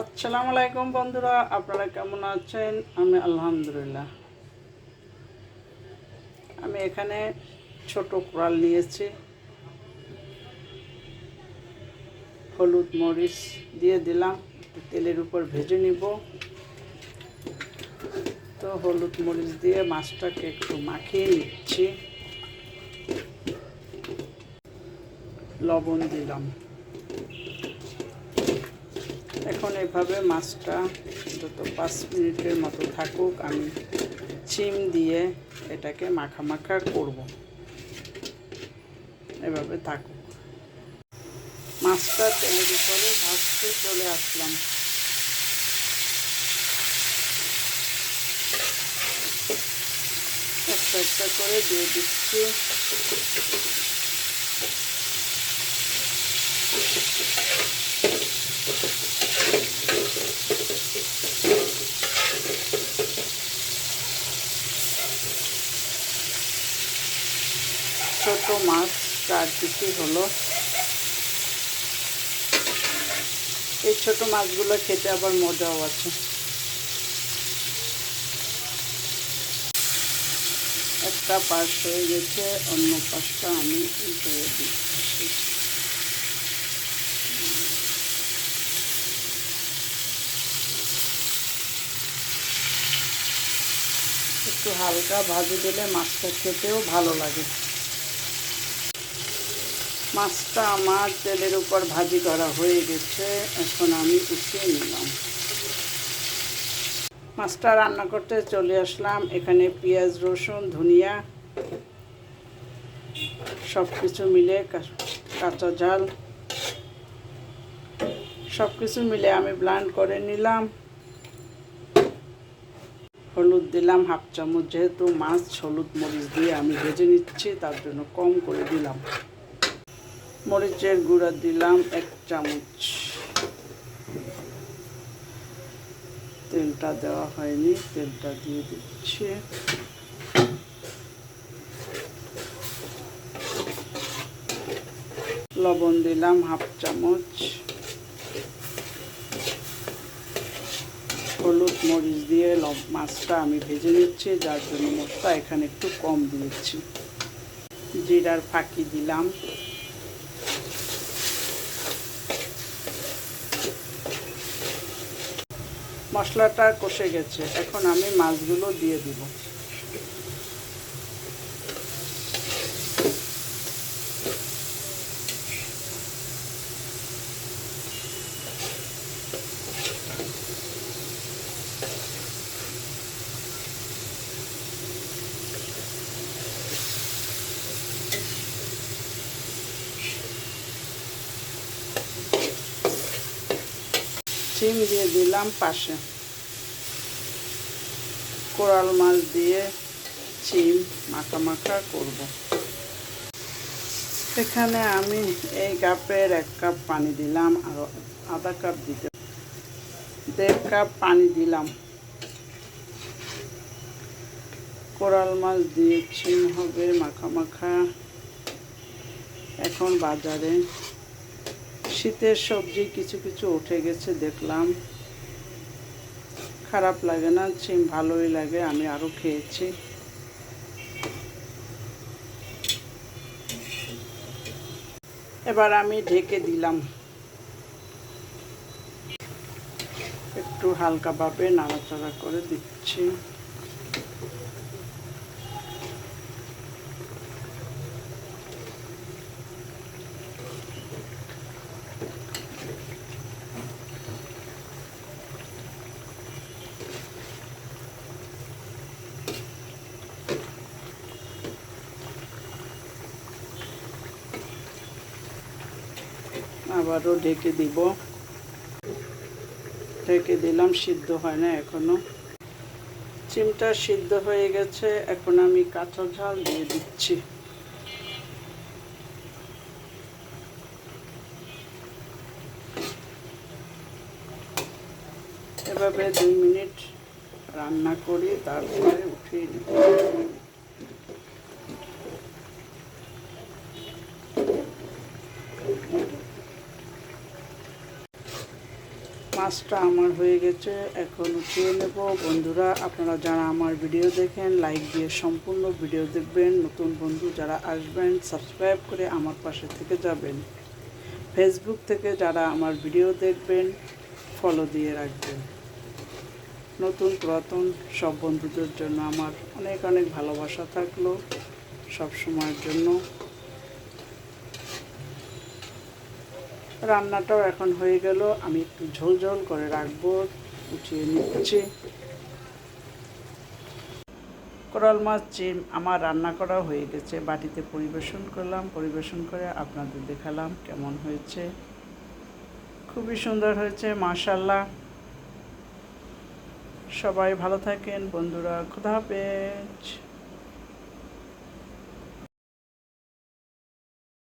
আসসালামু আলাইকুম বন্ধুরা, আপনারা কেমন আছেন? আমি আলহামদুলিল্লাহ। আমি এখানে ছোট কোরাল নিয়েছি। হলুদ মরিচ দিয়ে দিলাম তেলের উপর ভেজে নিব। তো হলুদ মরিচ দিয়ে মাছটাকে একটু মাখিয়ে নিচ্ছি। লবণ দিলাম। এখন এভাবে মাছটা যত পাঁচ মিনিটের মতো থাকুক, আমি চিম দিয়ে এটাকে মাখা মাখা করব। এভাবে থাকুক। মাছটা তেলের উপরে ভাজতে চলে আসলাম। একটা একটা করে দিয়ে দিচ্ছি। ছোট মাছ চার পিসি হলো। এই ছোট মাছগুলো খেতে আবার মজাও আছে। একটা পাশ হয়ে গেছে, অন্য পাশটা আমি দিচ্ছি। একটু হালকা ভাজি দিলে মাছটা খেতেও ভালো লাগে। মাছটা আমার তেলের উপর ভাজি করা হয়ে গেছে, এখন আমি উঠিয়ে নিলাম। মাছটা রান্না করতে চলে আসলাম, এখানে পেঁয়াজ, রসুন, ধনিয়া সব কিছু মিলে কাঁচা ঝাল। সব কিছু মিলে আমি ব্লান্ড করে নিলাম। হলুদ দিলাম, হাফ চামচ, যেহেতু মাছ, হলুদ মরিচ দিয়ে আমি ভেজে নিচ্ছি, তার জন্য কম করে দিলাম। মরিচের গুঁড়া দিলাম এক চামচ। তেলটা দেওয়া হয়নি, তেলটা দিয়ে দিচ্ছি। লবণ দিলাম হাফ চামচ। হলুদ মরিচ দিয়ে মাছটা আমি ভেজে নিচ্ছি, যার জন্য মশলা এখানে একটু কম দিয়েছি। জিরার ফাঁকি দিলাম। মশলাটা কষে গেছে। এখন আমি মাছগুলো দিয়ে দিব। সিম দিয়ে দিলাম পাশে। কোরাল মাছ দিয়ে চিম মাখা মাখা করব। এখানে আমি এই কাপের এক কাপ পানি দিলাম আর আধা কাপ দিতে। দেড় কাপ পানি দিলাম। কোরাল মাছ দিয়ে চিম হবে মাখা মাখা। এখন বাজারে শীতের সবজি কিছু কিছু উঠে গেছে, দেখলাম। খারাপ লাগে না চিম ভালোই লাগে, আমি আরও খেয়েছি। এবার আমি ঢেকে দিলাম। একটু হালকাভাবে নাড়াচাড়া করে দিচ্ছি। আবারও ঢেকে দিব। ঢেকে দিলাম, সিদ্ধ হয় না এখনও। চিমটা সিদ্ধ হয়ে গেছে, এখন আমি কাঁচা ঝাল দিয়ে দিচ্ছি। এভাবে দুই মিনিট রান্না করি তারপরে উঠিয়ে নিই মাছটা আমার হয়ে গেছে, এখন উঠিয়ে নেব। বন্ধুরা, আপনারা যারা আমার ভিডিও দেখেন লাইক দিয়ে সম্পূর্ণ ভিডিও দেখবেন। নতুন বন্ধু যারা আসবেন সাবস্ক্রাইব করে আমার পাশে থেকে যাবেন। ফেসবুক থেকে যারা আমার ভিডিও দেখবেন ফলো দিয়ে রাখবেন। নতুন, পুরাতন সব বন্ধুদের জন্য আমার অনেক অনেক ভালোবাসা থাকল সব সময়ের জন্য। রান্নাটাও এখন হয়ে গেল। আমি একটু ঝোল ঝোল করে রাখব উঠিয়ে নিচ্ছি। কোরাল মাছ চিম, আমার রান্না করা হয়ে গেছে। বাটিতে পরিবেশন করলাম, পরিবেশন করে আপনাদের দেখালাম কেমন হয়েছে। খুবই সুন্দর হয়েছে মাশাল্লাহ সবাই ভালো থাকেন, বন্ধুরা, খুদা হাফেজ।